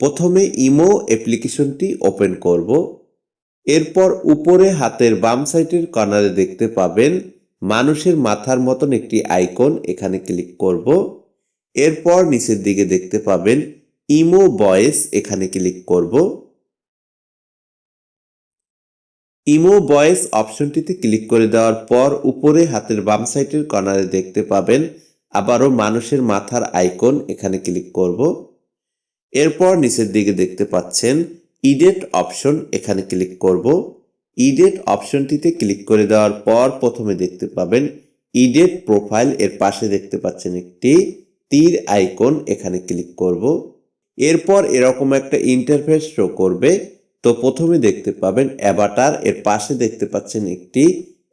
প্রথমে ইমো অ্যাপ্লিকেশনটি ওপেন করব। এরপর উপরে হাতের বাম সাইডের কর্নারে দেখতে পাবেন মানুষের মাথার মতন একটি আইকন এখানে ক্লিক করব। এরপর নিচের দিকে দেখতে পাবেন ইমো ভয়েস এখানে ক্লিক করব। ইমো ভয়েস অপশনটিতে ক্লিক করে দেওয়ার পর উপরে হাতের বাম সাইডের কর্নারে দেখতে পাবেন আবারও মানুষের মাথার আইকন এখানে ক্লিক করব। এরপর নিচের দিকে দেখতে পাচ্ছেন ইডেট অপশন এখানে ক্লিক করব। ইডেট অপশনটিতে ক্লিক করে দেওয়ার পর প্রথমে দেখতে পাবেন ইডেট প্রোফাইল এর পাশে দেখতে পাচ্ছেন একটি তীর আইকন এখানে ক্লিক করব। এরপর এরকম একটা ইন্টারফেস শো করবে। তো প্রথমে দেখতে পাবেন অ্যাভাটার এর পাশে দেখতে পাচ্ছেন একটি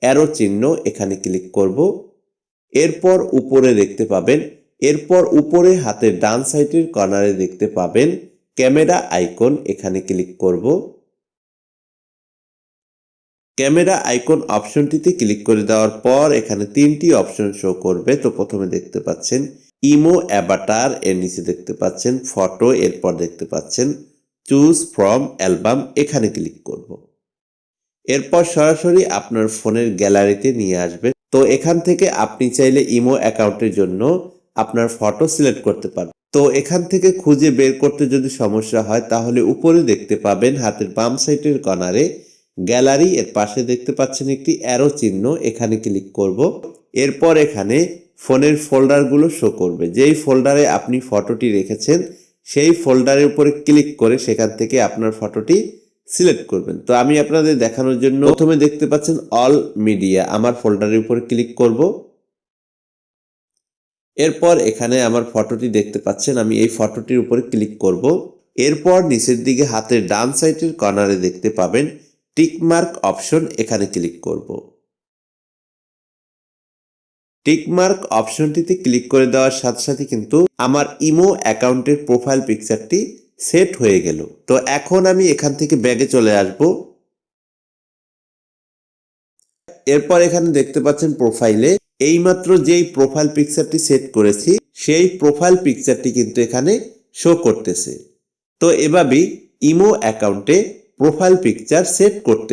অ্যারো চিহ্ন, এখানে ক্লিক করব। এরপর উপরে দেখতে পাবেন এরপর উপরে হাতের ডান সাইডের কর্নারে দেখতে পাবেন ক্যামেরা আইকন, এখানে ক্লিক করব। ক্যামেরা আইকন অপশনটিতে ক্লিক করে দেওয়ার পর এখানে তিনটি অপশন শো করবে। তো প্রথমে দেখতে পাচ্ছেন ইমো, অ্যাভাটার, এর নিচে দেখতে পাচ্ছেন ফটো, এরপর দেখতে পাচ্ছেন চুজ ফ্রম অ্যালবাম, এখানে ক্লিক করব। এরপর সরাসরি আপনার ফোনের গ্যালারিতে নিয়ে আসবে তো এখান থেকে আপনি চাইলে ইমো অ্যাকাউন্টের জন্য আপনার ফটো সিলেক্ট করতে পারবেন। তো এখান থেকে খুঁজে বের করতে যদি সমস্যা হয়, তাহলে উপরে দেখতে পাবেন হাতের বাম সাইডের কর্নারে গ্যালারি এর পাশে দেখতে পাচ্ছেন একটি অ্যারো চিহ্ন, এখানে ক্লিক করব। এরপর এখানে ফোনের ফোল্ডারগুলো শো করবে। যেই ফোল্ডারে আপনি ফটোটি রেখেছেন, সেই ফোল্ডারের উপরে ক্লিক করে সেখান থেকে আপনার ফটোটি সিলেক্ট করবেন। তো আমি আপনাদের দেখানোর জন্য প্রথমে দেখতে পাচ্ছেন অল মিডিয়া আমার ফোল্ডারের উপরে ক্লিক করব। এরপর এখানে আমার ফটোটি দেখতে পাচ্ছেন, আমি এই ফটোটির উপরে ক্লিক করব। এরপর নিচের দিকে হাতের ডান সাইডের কর্নারে দেখতে পাবেন টিকমার্ক অপশন এখানে ক্লিক করব। টিকমার্ক অপশনটিতে ক্লিক করে দেওয়ার সাথে সাথে কিন্তু আমার ইমো অ্যাকাউন্টের প্রোফাইল পিকচারটি সেট হয়ে গেল। তো এখন আমি এখান থেকে ব্যাগে চলে আসব। এরপর এখানে দেখতে পাচ্ছেন প্রোফাইলে এইমাত্র যেই প্রোফাইল পিকচারটি সেট করেছি, সেই প্রোফাইল পিকচারটি কিন্তু এখানে শো করতেছে। তো এভাবেই ইমো অ্যাকাউন্টে প্রোফাইল পিকচার সেট করতে